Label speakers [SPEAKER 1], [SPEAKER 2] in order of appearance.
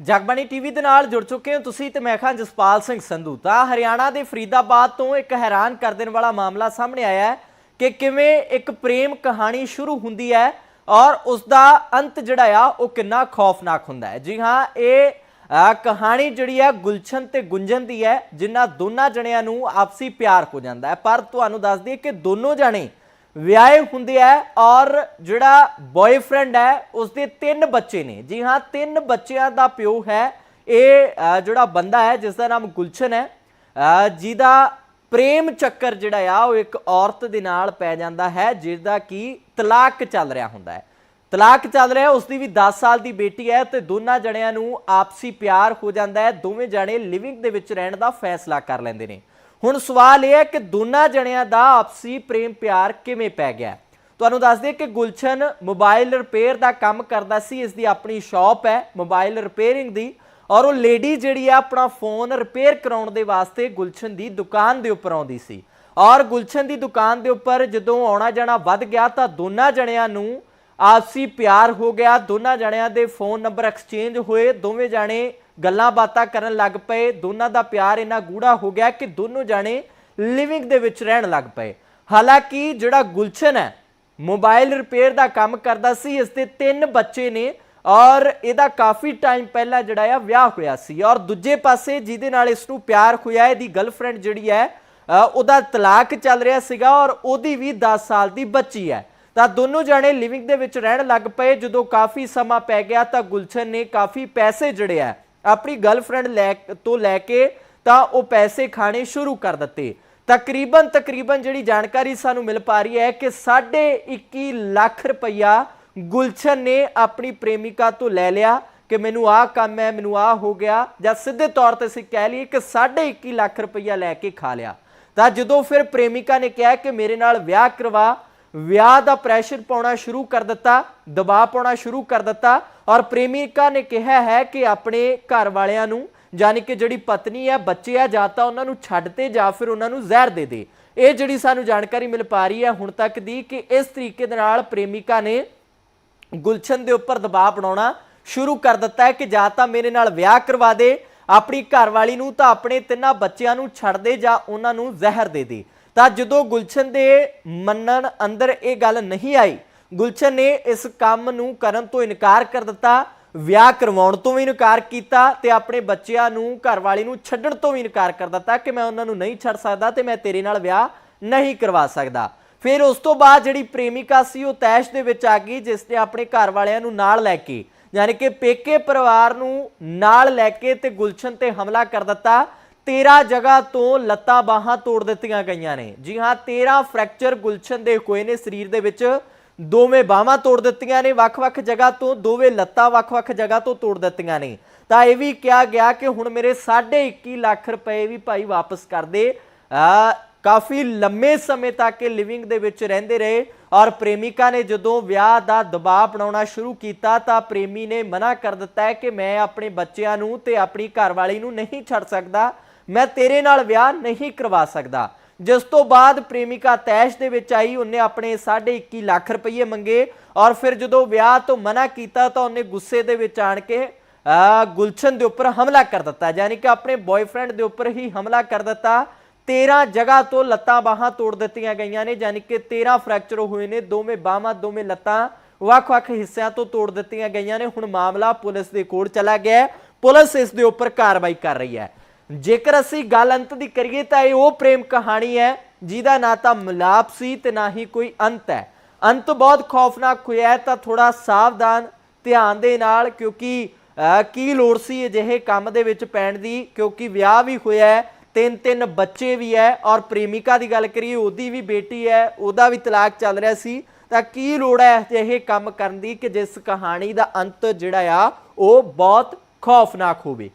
[SPEAKER 1] Jagbani TV ਦੇ ਨਾਲ ਜੁੜ ਚੁੱਕੇ ਹੋ ਤੁਸੀਂ ਤੇ ਮੈਂ ਖਾਂ ਜਸਪਾਲ ਸਿੰਘ ਸੰਧੂ। ਤਾਂ ਹਰਿਆਣਾ ਦੇ ਫਰੀਦਾਬਾਦ ਤੋਂ ਇੱਕ ਹੈਰਾਨ ਕਰ ਦੇਣ ਵਾਲਾ ਮਾਮਲਾ ਸਾਹਮਣੇ ਆਇਆ ਹੈ ਕਿ ਕਿਵੇਂ ਇੱਕ ਪ੍ਰੇਮ ਕਹਾਣੀ ਸ਼ੁਰੂ ਹੁੰਦੀ ਹੈ ਔਰ ਉਸ ਦਾ ਅੰਤ ਜਿਹੜਾ ਆ, ਉਹ ਕਿੰਨਾ ਖੌਫਨਾਕ ਹੁੰਦਾ ਹੈ। ਜੀ ਹਾਂ, ਇਹ ਕਹਾਣੀ ਜਿਹੜੀ ਹੈ ਗੁਲਸ਼ਨ ਤੇ ਗੁੰਜਨ ਦੀ ਹੈ, ਜਿਨ੍ਹਾਂ ਦੋਨਾਂ ਜਣਿਆਂ ਨੂੰ ਆਪਸੀ ਪਿਆਰ ਹੋ ਜਾਂਦਾ ਹੈ। ਪਰ ਤੁਹਾਨੂੰ ਦੱਸ ਦਈਏ ਕਿ ਦੋਨੋਂ ਜਣੇ ਵਿਆਹੇ ਹੁੰਦੇ ਆ ਔਰ ਜਿਹੜਾ ਬॉयਫ੍ਰੈਂਡ ਹੈ, ਉਸਦੇ ਤਿੰਨ ਬੱਚੇ ਨੇ। ਜੀ ਹਾਂ, ਤਿੰਨ ਬੱਚਿਆਂ ਦਾ ਪਿਓ ਹੈ। ਇਹ ਜਿਹੜਾ ਬੰਦਾ ਹੈ ਜਿਸ ਦਾ ਨਾਮ ਗੁਲਸ਼ਨ ਹੈ। ਜਿਹਦਾ ਪ੍ਰੇਮ ਚੱਕਰ ਜਿਹੜਾ ਆ, ਉਹ ਇੱਕ ਔਰਤ ਦੇ ਨਾਲ ਪੈ ਜਾਂਦਾ ਹੈ ਜਿਸ ਦਾ ਕੀ ਤਲਾਕ ਚੱਲ ਰਿਹਾ ਹੁੰਦਾ ਹੈ। ਤਲਾਕ ਚੱਲ ਰਿਹਾ ਉਸ ਦੀ ਵੀ 10 ਸਾਲ ਦੀ ਬੇਟੀ ਹੈ ਤੇ ਦੋਨਾਂ ਜਣਿਆਂ ਨੂੰ ਆਪਸੀ ਪਿਆਰ ਹੋ ਜਾਂਦਾ ਹੈ। ਦੋਵੇਂ ਜਣੇ ਲਿਵਿੰਗ ਦੇ ਵਿੱਚ ਰਹਿਣ ਦਾ ਫੈਸਲਾ ਕਰ ਲੈਂਦੇ ਨੇ। ਹੁਣ ਸਵਾਲ ਇਹ ਹੈ ਕਿ ਦੋਨਾਂ ਜਣਿਆਂ ਦਾ ਆਪਸੀ ਪ੍ਰੇਮ ਪਿਆਰ ਕਿਵੇਂ ਪੈ ਗਿਆ? ਤੁਹਾਨੂੰ ਦੱਸ ਦਈਏ ਕਿ ਗੁਲਸ਼ਨ ਮੋਬਾਈਲ ਰਿਪੇਅਰ ਦਾ ਕੰਮ ਕਰਦਾ ਸੀ, ਇਸ ਦੀ ਆਪਣੀ ਸ਼ਾਪ ਹੈ ਮੋਬਾਈਲ ਰਿਪੇਅਰਿੰਗ ਦੀ, ਔਰ ਉਹ ਲੇਡੀ ਜਿਹੜੀ ਆ ਆਪਣਾ ਫੋਨ ਰਿਪੇਅਰ ਕਰਾਉਣ ਦੇ ਵਾਸਤੇ ਗੁਲਸ਼ਨ ਦੀ ਦੁਕਾਨ ਦੇ ਉੱਪਰ ਆਉਂਦੀ ਸੀ। ਔਰ ਗੁਲਸ਼ਨ ਦੀ ਦੁਕਾਨ ਦੇ ਉੱਪਰ ਜਦੋਂ ਆਉਣਾ ਜਾਣਾ ਵੱਧ ਗਿਆ ਤਾਂ ਦੋਨਾਂ ਜਣਿਆਂ ਨੂੰ ਆਪਸੀ ਪਿਆਰ ਹੋ ਗਿਆ, ਦੋਨਾਂ ਜਣਿਆਂ ਦੇ ਫੋਨ ਨੰਬਰ ਐਕਸਚੇਂਜ ਹੋਏ, ਦੋਵੇਂ ਜਾਣੇ ਗੱਲਾਂ ਬਾਤਾਂ ਕਰਨ ਲੱਗ ਪਏ। ਦੋਨਾਂ ਦਾ ਪਿਆਰ ਇੰਨਾ ਗੂੜਾ ਹੋ ਗਿਆ ਕਿ ਦੋਨੋਂ ਜਾਣੇ ਲਿਵਿੰਗ ਦੇ ਵਿੱਚ ਰਹਿਣ ਲੱਗ ਪਏ। ਹਾਲਾਂਕਿ ਜਿਹੜਾ ਗੁਲਸ਼ਨ ਹੈ ਮੋਬਾਈਲ ਰਿਪੇਅਰ ਦਾ ਕੰਮ ਕਰਦਾ ਸੀ, ਇਸ ਦੇ ਤਿੰਨ ਬੱਚੇ ਨੇ ਔਰ ਇਹਦਾ ਕਾਫੀ ਟਾਈਮ ਪਹਿਲਾਂ ਜਿਹੜਾ ਆ ਵਿਆਹ ਹੋਇਆ ਸੀ ਔਰ ਦੂਜੇ ਪਾਸੇ ਜਿਹਦੇ ਨਾਲ ਇਸ ਨੂੰ ਪਿਆਰ ਹੋਇਆ, ਇਹਦੀ ਗਰਲਫ੍ਰੈਂਡ ਜਿਹੜੀ ਹੈ ਉਹਦਾ ਤਲਾਕ ਚੱਲ ਰਿਹਾ ਸੀਗਾ ਔਰ ਉਹਦੀ ਵੀ 10 ਸਾਲ ਦੀ ਬੱਚੀ ਹੈ। ਤਾਂ ਦੋਨੋਂ ਜਾਣੇ ਲਿਵਿੰਗ ਦੇ ਵਿੱਚ ਰਹਿਣ ਲੱਗ ਪਏ। ਜਦੋਂ ਕਾਫੀ ਸਮਾਂ ਪੈ ਗਿਆ ਤਾਂ ਗੁਲਸ਼ਨ ਨੇ ਕਾਫੀ ਪੈਸੇ ਜਿਹੜੇ ਆ ਆਪਣੀ ਗਰਲਫ੍ਰੈਂਡ ਲੈ ਤੋਂ ਲੈ ਕੇ ਤਾਂ ਉਹ ਪੈਸੇ ਖਾਣੇ ਸ਼ੁਰੂ ਕਰ ਦਿੱਤੇ। ਤਕਰੀਬਨ ਤਕਰੀਬਨ ਜਿਹੜੀ ਜਾਣਕਾਰੀ ਸਾਨੂੰ ਮਿਲ ਪਾ ਰਹੀ ਹੈ ਕਿ 21 ਲੱਖ ਰੁਪਈਆ ਗੁਲਸ਼ਨ ਨੇ ਆਪਣੀ ਪ੍ਰੇਮਿਕਾ ਤੋਂ ਲੈ ਲਿਆ ਕਿ ਮੈਨੂੰ ਆਹ ਕੰਮ ਹੈ, ਮੈਨੂੰ ਆਹ ਹੋ ਗਿਆ। ਜਾਂ ਸਿੱਧੇ ਤੌਰ ਤੇ ਅਸੀਂ ਕਹਿ ਲਈਏ ਕਿ 21 ਲੱਖ ਰੁਪਈਆ ਲੈ ਕੇ ਖਾ ਲਿਆ। ਤਾਂ ਜਦੋਂ ਫਿਰ ਪ੍ਰੇਮਿਕਾ ਨੇ ਕਿਹਾ ਕਿ ਮੇਰੇ ਨਾਲ ਵਿਆਹ ਕਰਵਾ ਵਿਆਹ ਦਾ ਪ੍ਰੈਸ਼ਰ ਪਾਉਣਾ ਸ਼ੁਰੂ ਕਰ ਦਿੱਤਾ, ਦਬਾਅ ਪਾਉਣਾ ਸ਼ੁਰੂ ਕਰ ਦਿੱਤਾ ਔਰ ਪ੍ਰੇਮਿਕਾ ਨੇ ਕਿਹਾ ਹੈ ਕਿ ਆਪਣੇ ਘਰ ਵਾਲਿਆਂ ਨੂੰ, ਯਾਨੀ ਕਿ ਜਿਹੜੀ ਪਤਨੀ ਹੈ, ਬੱਚੇ ਆ, ਜਾਂ ਤਾਂ ਉਹਨਾਂ ਨੂੰ ਛੱਡ ਤੇ ਜਾਂ ਫਿਰ ਉਹਨਾਂ ਨੂੰ ਜ਼ਹਿਰ ਦੇ ਦੇ। ਇਹ ਜਿਹੜੀ ਸਾਨੂੰ ਜਾਣਕਾਰੀ ਮਿਲ ਪਾ ਰਹੀ ਹੈ ਹੁਣ ਤੱਕ ਦੀ ਕਿ ਇਸ ਤਰੀਕੇ ਦੇ ਨਾਲ ਪ੍ਰੇਮਿਕਾ ਨੇ ਗੁਲਸ਼ਨ ਦੇ ਉੱਪਰ ਦਬਾਅ ਬਣਾਉਣਾ ਸ਼ੁਰੂ ਕਰ ਦਿੱਤਾ ਹੈ ਕਿ ਜਾਂ ਤਾਂ ਮੇਰੇ ਨਾਲ ਵਿਆਹ ਕਰਵਾ ਦੇ, ਆਪਣੀ ਘਰਵਾਲੀ ਨੂੰ ਤਾਂ ਆਪਣੇ ਤਿੰਨਾਂ ਬੱਚਿਆਂ ਨੂੰ ਛੱਡ ਦੇ ਜਾਂ ਉਹਨਾਂ ਨੂੰ ਜ਼ਹਿਰ ਦੇ ਦੇ। ਤਾਂ ਜਦੋਂ ਗੁਲਸ਼ਨ ਦੇ ਮੰਨਣ ਅੰਦਰ ਇਹ ਗੱਲ ਨਹੀਂ ਆਈ, ਗੁਲਸ਼ਨ ਨੇ ਇਸ ਕੰਮ ਨੂੰ ਕਰਨ ਤੋਂ ਇਨਕਾਰ ਕਰ ਦਿੱਤਾ, ਵਿਆਹ ਕਰਵਾਉਣ ਤੋਂ ਵੀ ਇਨਕਾਰ ਕੀਤਾ ਤੇ ਆਪਣੇ ਬੱਚਿਆਂ ਨੂੰ ਘਰਵਾਲੀ ਨੂੰ ਛੱਡਣ ਤੋਂ ਵੀ ਇਨਕਾਰ ਕਰ ਦਿੱਤਾ ਕਿ ਮੈਂ ਉਹਨਾਂ ਨੂੰ ਨਹੀਂ ਛੱਡ ਸਕਦਾ ਤੇ ਮੈਂ ਤੇਰੇ ਨਾਲ ਵਿਆਹ ਨਹੀਂ ਕਰਵਾ ਸਕਦਾ। ਫਿਰ ਉਸ ਤੋਂ ਬਾਅਦ ਜਿਹੜੀ ਪ੍ਰੇਮਿਕਾ ਸੀ ਉਹ ਤੈਸ਼ ਦੇ ਵਿੱਚ ਆ ਗਈ, ਜਿਸ ਨੇ ਆਪਣੇ ਘਰ ਵਾਲਿਆਂ ਨੂੰ ਨਾਲ ਲੈ ਕੇ, ਯਾਨੀ ਕਿ ਪੇਕੇ ਪਰਿਵਾਰ ਨੂੰ ਨਾਲ ਲੈ ਕੇ ਤੇ ਗੁਲਸ਼ਨ ਤੇ ਹਮਲਾ ਕਰ ਦਿੱਤਾ। 13 ਜਗ੍ਹਾ ਤੋਂ ਲੱਤਾਂ ਬਾਹਾਂ ਤੋੜ ਦਿੱਤੀਆਂ ਗਈਆਂ ਨੇ। ਜੀ ਹਾਂ 13 ਫ੍ਰੈਕਚਰ ਗੁਲਸ਼ਨ ਦੇ ਹੋਏ ਨੇ। ਸਰੀਰ ਦੇ ਵਿੱਚ ਦੋਵੇਂ ਬਾਹਾਂ ਤੋੜ ਦਿੱਤੀਆਂ ਨੇ। ਵੱਖ-ਵੱਖ ਜਗ੍ਹਾ ਤੋਂ ਦੋਵੇਂ ਲੱਤਾਂ ਵੱਖ-ਵੱਖ ਜਗ੍ਹਾ ਤੋਂ ਤੋੜ ਦਿੱਤੀਆਂ ਨੇ। ਤਾਂ ਇਹ ਵੀ ਕਿਹਾ ਗਿਆ ਕਿ ਹੁਣ ਮੇਰੇ 21.5 ਲੱਖ ਰੁਪਏ ਵੀ ਭਾਈ ਵਾਪਸ ਕਰ ਦੇ। ਕਾਫੀ ਲੰਮੇ ਸਮੇਂ ਤੱਕ ਇਹ ਲਿਵਿੰਗ ਦੇ ਵਿੱਚ ਰਹਿੰਦੇ ਰਹੇ ਔਰ ਪ੍ਰੇਮਿਕਾ ਨੇ ਜਦੋਂ ਵਿਆਹ ਦਾ ਦਬਾਅ ਬਣਾਉਣਾ ਸ਼ੁਰੂ ਕੀਤਾ ਤਾਂ ਪ੍ਰੇਮੀ ਨੇ ਮਨਾ ਕਰ ਦਿੱਤਾ ਹੈ ਕਿ ਮੈਂ ਆਪਣੇ ਬੱਚਿਆਂ ਨੂੰ ਤੇ ਆਪਣੀ ਘਰਵਾਲੀ ਨੂੰ ਨਹੀਂ ਛੱਡ ਸਕਦਾ। ਮੈਂ ਤੇਰੇ ਨਾਲ ਵਿਆਹ ਨਹੀਂ ਕਰਵਾ ਸਕਦਾ। ਜਿਸ ਤੋਂ ਬਾਅਦ ਪ੍ਰੇਮਿਕਾ ਤੈਸ਼ ਦੇ ਵਿੱਚ ਆਈ, ਉਹਨੇ ਆਪਣੇ 21.5 ਲੱਖ ਰੁਪਏ ਮੰਗੇ ਔਰ ਫਿਰ ਜਦੋਂ ਵਿਆਹ ਤੋਂ ਮਨਾ ਕੀਤਾ ਤਾਂ ਉਹਨੇ ਗੁੱਸੇ ਦੇ ਵਿੱਚ ਆਣ ਕੇ ਆ ਗੁਲਸ਼ਨ ਦੇ ਉੱਪਰ ਹਮਲਾ ਕਰ ਦਿੱਤਾ। ਯਾਨੀ ਕਿ ਆਪਣੇ ਬॉयਫ੍ਰੈਂਡ ਦੇ ਉੱਪਰ ਹੀ ਹਮਲਾ ਕਰ ਦਿੱਤਾ। 13 ਜਗ੍ਹਾ ਤੋਂ ਲੱਤਾਂ ਬਾਹਾਂ ਤੋੜ ਦਿੱਤੀਆਂ ਗਈਆਂ ਨੇ। ਯਾਨੀ ਕਿ 13 ਫ੍ਰੈਕਚਰ ਹੋਏ ਨੇ। ਦੋਵੇਂ ਬਾਹਾਂ, ਦੋਵੇਂ ਲੱਤਾਂ ਵੱਖ-ਵੱਖ ਹਿੱਸਿਆਂ ਤੋਂ ਤੋੜ ਦਿੱਤੀਆਂ ਗਈਆਂ ਨੇ। ਹੁਣ ਮਾਮਲਾ ਪੁਲਿਸ ਦੇ ਕੋਲ ਚਲਾ ਗਿਆ ਪੁਲਿਸ ਇਸ ਦੇ ਉੱਪਰ ਕਾਰਵਾਈ ਕਰ ਰਹੀ ਹੈ। ਜੇਕਰ ਅਸੀਂ ਗੱਲ ਅੰਤ ਦੀ ਕਰੀਏ ਤਾਂ ਇਹ ਉਹ ਪ੍ਰੇਮ ਕਹਾਣੀ ਹੈ ਜਿਹਦਾ ਨਾ ਤਾਂ ਮਿਲਾਪ ਸੀ ਤੇ ਨਾ ਹੀ ਕੋਈ ਅੰਤ ਹੈ। ਅੰਤ ਬਹੁਤ ਖੌਫਨਾਕ ਹੋਇਆ ਤਾਂ ਥੋੜਾ ਸਾਵਧਾਨ ਧਿਆਨ ਦੇ ਨਾਲ ਕਿਉਂਕਿ ਕੀ ਲੋੜ ਸੀ ਅਜਿਹੇ ਕੰਮ ਦੇ ਵਿੱਚ ਪੈਣ ਦੀ? ਕਿਉਂਕਿ ਵਿਆਹ ਵੀ ਹੋਇਆ ਹੈ ਤਿੰਨ ਤਿੰਨ ਬੱਚੇ ਵੀ ਹੈ ਔਰ ਪ੍ਰੇਮਿਕਾ ਦੀ ਗੱਲ ਕਰੀਏ, ਉਹਦੀ ਵੀ ਬੇਟੀ ਹੈ, ਉਹਦਾ ਵੀ ਤਲਾਕ ਚੱਲ ਰਿਹਾ ਸੀ। ਤਾਂ ਕੀ ਲੋੜ ਹੈ ਅਜਿਹੇ ਕੰਮ ਕਰਨ ਦੀ ਕਿ ਜਿਸ ਕਹਾਣੀ ਦਾ ਅੰਤ ਜਿਹੜਾ ਆ, ਉਹ ਬਹੁਤ ਖੌਫਨਾਕ ਹੋਵੇ?